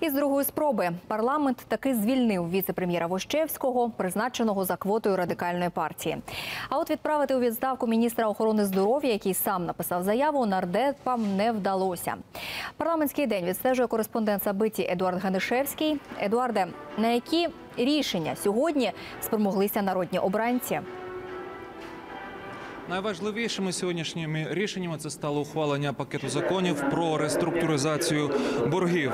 Із другої спроби парламент таки звільнив віце-прем'єра Вощевського, призначеного за квотою радикальної партії. А от відправити у відставку міністра охорони здоров'я, який сам написав заяву, нардепам не вдалося. Парламентський день відстежує кореспондент Сабиті Едуард Ганишевський. Едуарде, на які рішення сьогодні спромоглися народні обранці? Найважливішими сьогоднішніми рішеннями це стало ухвалення пакету законів про реструктуризацію боргів.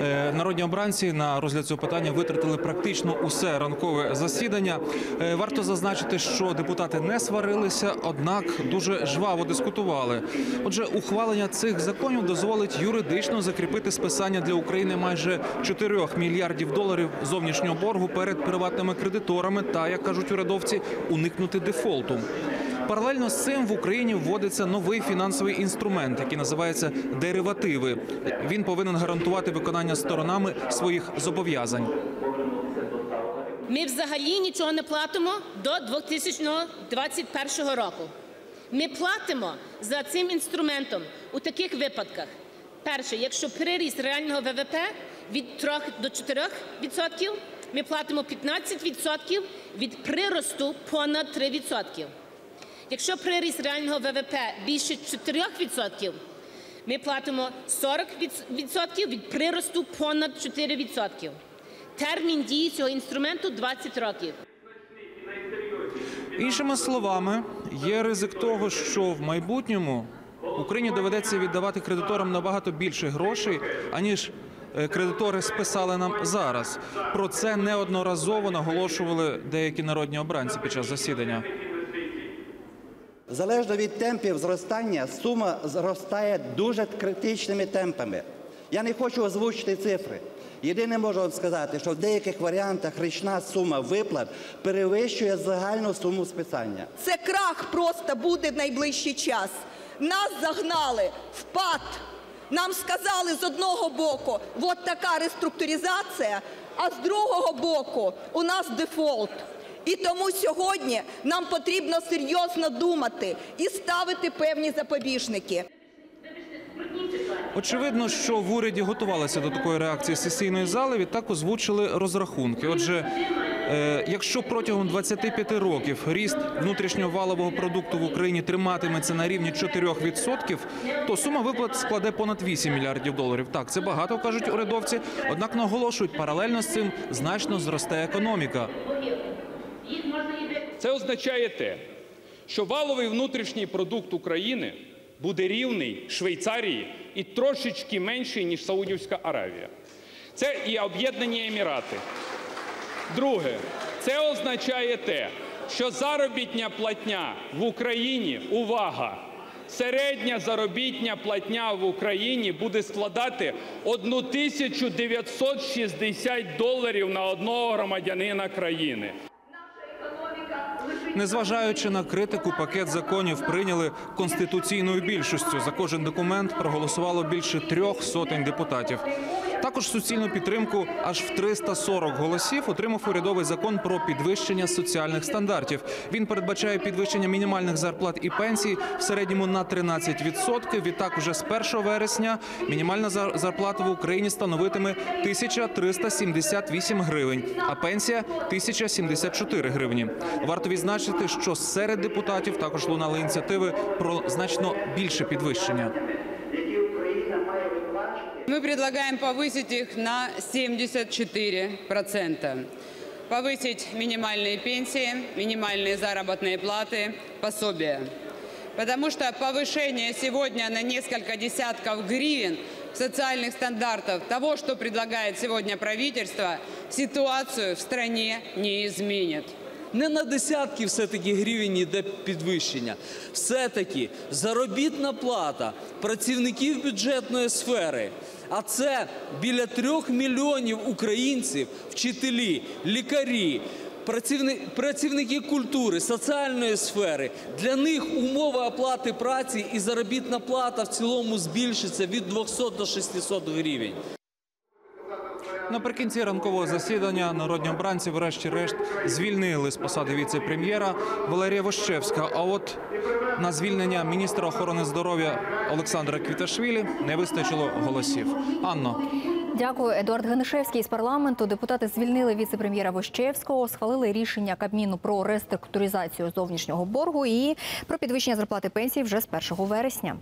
Е, Народні обранці на розгляд цього питання витратили практично усе ранкове засідання. Е, Варто зазначити, що депутати не сварилися, однак дуже жваво дискутували. Отже, ухвалення цих законів дозволить юридично закріпити списання для України майже 4 мільярдів доларів зовнішнього боргу перед приватними кредиторами та, як кажуть урядовці, уникнути дефолту. Паралельно з цим в Україні вводиться новий фінансовий інструмент, який називається деривативи. Він повинен гарантувати виконання сторонами своїх зобов'язань. Ми взагалі нічого не платимо до 2021 року. Ми платимо за цим інструментом у таких випадках. Перше, якщо приріст реального ВВП від 3 до 4 відсотків, ми платимо 15 відсотків від приросту понад 3 відсотків. Якщо приріст реального ВВП більше 4 відсотків, ми платимо 40 відсотків від приросту понад 4 відсотків. Термін дії цього інструменту 20 років. Іншими словами, є ризик того, що в майбутньому Україні доведеться віддавати кредиторам набагато більше грошей, аніж е, кредитори списали нам зараз. Про це неодноразово наголошували деякі народні обранці під час засідання. Залежно від темпів зростання, сума зростає дуже критичними темпами. Я не хочу озвучити цифри. Єдине можу вам сказати, що в деяких варіантах річна сума виплат перевищує загальну суму списання. Це крах просто буде в найближчий час. Нас загнали в пад. Нам сказали з одного боку, от така реструктуризація, а з другого боку у нас дефолт. І тому сьогодні нам потрібно серйозно думати і ставити певні запобіжники. Очевидно, що в уряді готувалися до такої реакції сесійної зали. Відтак озвучили розрахунки. Отже, е, якщо протягом 25 років ріст внутрішнього валового продукту в Україні триматиметься на рівні 4%, то сума виплат складе понад 8 мільярдів доларів. Так, це багато кажуть урядовці. Однак наголошують, паралельно з цим значно зросте економіка. Це означає те, що валовий внутрішній продукт України буде рівний Швейцарії і трошечки менший, ніж Саудівська Аравія. Це і Об'єднані Емірати. Друге, це означає те, що заробітня платня в Україні, увага, середня заробітня платня в Україні буде складати 1960 доларів на одного громадянина країни. Незважаючи на критику, пакет законів прийняли конституційною більшістю. За кожен документ проголосувало більше трьох сотень депутатів. Також суцільну підтримку аж в 340 голосів отримав урядовий закон про підвищення соціальних стандартів. Він передбачає підвищення мінімальних зарплат і пенсій в середньому на 13%. Відтак, вже з 1 вересня мінімальна зар- зарплата в Україні становитиме 1378 гривень, а пенсія 1074 гривні. Варто відзначити, що серед депутатів також лунали ініціативи про значно більше підвищення. Мы предлагаем повысить их на 74%. Повысить минимальные пенсии, минимальные заработные платы, пособия. Потому что повышение сегодня на несколько десятков гривен социальных стандартов того, что предлагает сегодня правительство, ситуацию в стране не изменит. Не на десятки все-таки гривень йде підвищення. Все-таки заробітна плата працівників бюджетної сфери. А це біля трьох мільйонів українців, вчителі, лікарі, працівни- працівники культури, соціальної сфери. Для них умови оплати праці і заробітна плата в цілому збільшиться від 200 до 600 гривень. Наприкінці ранкового засідання народні обранці, врешті-решт, звільнили з посади віце-прем'єра Валерія Вощевська. А от на звільнення міністра охорони здоров'я Олександра Квіташвілі не вистачило голосів. Анно. Дякую, Едуард Генишевський з парламенту. Депутати звільнили віце-прем'єра Вощевського, схвалили рішення Кабміну про реструктуризацію зовнішнього боргу і про підвищення зарплати пенсій вже з 1 вересня.